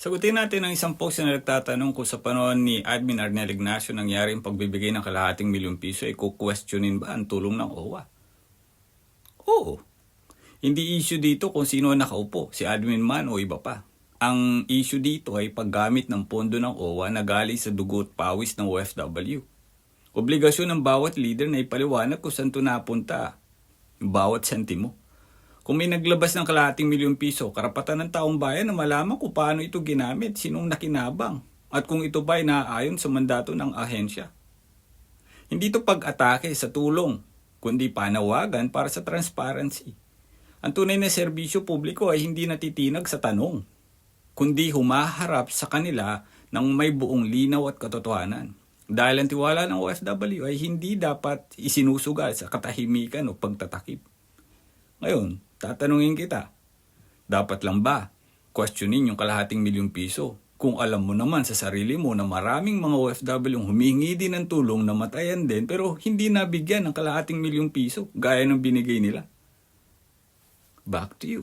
Sagutin natin ang isang post na nagtatanong kung sa panahon ni Admin Arnel Ignacio nangyari ang pagbibigay ng kalahating milyong piso ay kukwestiyonin ba ang tulong ng OWA? Oo. Hindi issue dito kung sino ang nakaupo, si admin man o iba pa. Ang issue dito ay paggamit ng pondo ng OWA na galing sa dugo at pawis ng OFW. Obligasyon ng bawat leader na ipaliwanag kung saan ito napunta. Bawat sentimo. Kung may naglabas ng kalahating milyong piso, karapatan ng taong bayan na malaman kung paano ito ginamit, sinong nakinabang, at kung ito ba ay naaayon sa mandato ng ahensya. Hindi ito pag-atake sa tulong, kundi panawagan para sa transparency. Ang tunay na serbisyo publiko ay hindi natitinag sa tanong, kundi humaharap sa kanila ng may buong linaw at katotohanan. Dahil ang tiwala ng OFW ay hindi dapat isinusugal sa katahimikan o pagtatakip. Ngayon, tatanungin kita, dapat lang ba questionin yung kalahating milyong piso kung alam mo naman sa sarili mo na maraming mga OFW yung humingi din ng tulong na matayan din pero hindi nabigyan ng kalahating milyong piso gaya ng binigay nila? Back to you.